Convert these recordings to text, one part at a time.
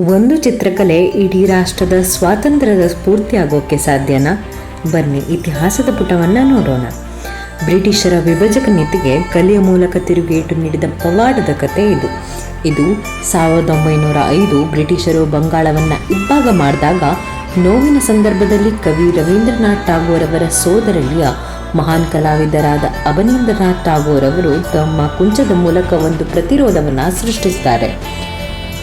ಒಂದು ಚಿತ್ರಕಲೆ ಇಡೀ ರಾಷ್ಟ್ರದ ಸ್ವಾತಂತ್ರ್ಯದ ಸ್ಫೂರ್ತಿ ಆಗೋಕ್ಕೆ ಸಾಧ್ಯನಾ? ಬನ್ನಿ ಇತಿಹಾಸದ ಪುಟವನ್ನು ನೋಡೋಣ. ಬ್ರಿಟಿಷರ ವಿಭಜಕ ನೀತಿಗೆ ಕಲೆಯ ಮೂಲಕ ತಿರುಗೇಟು ನೀಡಿದ ಪವಾಡದ ಕತೆ ಇದು. ಇದು ಸಾವಿರದ ಒಂಬೈನೂರ ಐದು ಬ್ರಿಟಿಷರು ಬಂಗಾಳವನ್ನು ಇಬ್ಬಾಗ ಮಾಡಿದಾಗ ನೋವಿನ ಸಂದರ್ಭದಲ್ಲಿ ಕವಿ ರವೀಂದ್ರನಾಥ್ ಟಾಗೋರ್ ಅವರ ಸೋದರಳಿಯ ಮಹಾನ್ ಕಲಾವಿದರಾದ ಅವನೀಂದ್ರನಾಥ್ ಟಾಗೋರ್ ಅವರು ತಮ್ಮ ಕುಂಚದ ಮೂಲಕ ಒಂದು ಪ್ರತಿರೋಧವನ್ನು ಸೃಷ್ಟಿಸ್ತಾರೆ.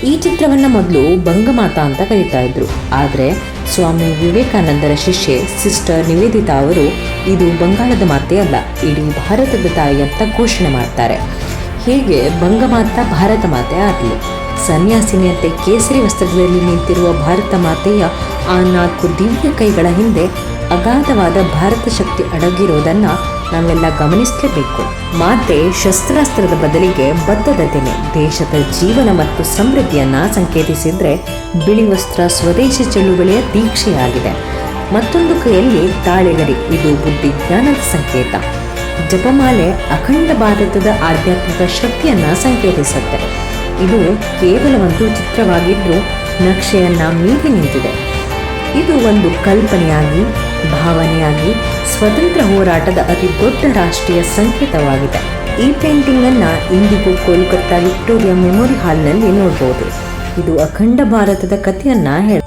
ಈ ಚಿತ್ರವನ್ನು ಮೊದಲು ಬಂಗಮಾತಾ ಅಂತ ಕರೀತಾ ಇದ್ರು. ಆದರೆ ಸ್ವಾಮಿ ವಿವೇಕಾನಂದರ ಶಿಷ್ಯೆ ಸಿಸ್ಟರ್ ನಿವೇದಿತಾ ಅವರು ಇದು ಬಂಗಾಳದ ಮಾತೆ ಅಲ್ಲ, ಇಡೀ ಭಾರತದ ತಾಯಿ ಅಂತ ಘೋಷಣೆ ಮಾಡ್ತಾರೆ. ಹೀಗೆ ಬಂಗಮಾತಾ ಭಾರತ ಮಾತೆ ಆಗಲಿ? ಸನ್ಯಾಸಿನಿಯಂತೆ ಕೇಸರಿ ವಸ್ತ್ರದಲ್ಲಿ ನಿಂತಿರುವ ಭಾರತ ಮಾತೆಯ ಆ ನಾಲ್ಕು ದಿವ್ಯ ಕೈಗಳ ಹಿಂದೆ ಅಗಾಧವಾದ ಭಾರತ ಶಕ್ತಿ ಅಡಗಿರೋದನ್ನು ನಾವೆಲ್ಲ ಗಮನಿಸಲೇಬೇಕು. ಮಾತೆ ಶಸ್ತ್ರಾಸ್ತ್ರದ ಬದಲಿಗೆ ಬದ್ಧದ ತೆನೆ ದೇಶದ ಜೀವನ ಮತ್ತು ಸಮೃದ್ಧಿಯನ್ನು ಸಂಕೇತಿಸಿದ್ರೆ ಬಿಳಿ ವಸ್ತ್ರ ಸ್ವದೇಶಿ ಚಳುವಳಿಯ ದೀಕ್ಷೆಯಾಗಿದೆ. ಮತ್ತೊಂದು ಕೈಯಲ್ಲಿ ತಾಳೆಗರಿ ಇದು ಬುದ್ಧಿಜ್ಞಾನದ ಸಂಕೇತ. ಜಪಮಾಲೆ ಅಖಂಡ ಭಾರತದ ಆಧ್ಯಾತ್ಮಿಕ ಶಕ್ತಿಯನ್ನು ಸಂಕೇತಿಸುತ್ತೆ. ಇದು ಕೇವಲ ಒಂದು ಚಿತ್ರವಾಗಿದ್ದು ನಕ್ಷೆಯನ್ನ ಮೀರಿ ನಿಂತಿದೆ. ಇದು ಒಂದು ಕಲ್ಪನೆಯಾಗಿ ಭಾವನೆಯಾಗಿ ಸ್ವತಂತ್ರ ಹೋರಾಟದ ಅತಿ ದೊಡ್ಡ ರಾಷ್ಟ್ರೀಯ ಸಂಕೇತವಾಗಿದೆ. ಈ ಪೇಂಟಿಂಗ್ ಅನ್ನ ಇಂದಿಗೂ ಕೋಲ್ಕತ್ತಾ, ವಿಕ್ಟೋರಿಯಾ ಮೆಮೋರಿ ಹಾಲ್ನಲ್ಲಿ ನೋಡಬಹುದು ಇದು ಅಖಂಡ ಭಾರತದ ಕಥೆಯನ್ನ ಹೇಳ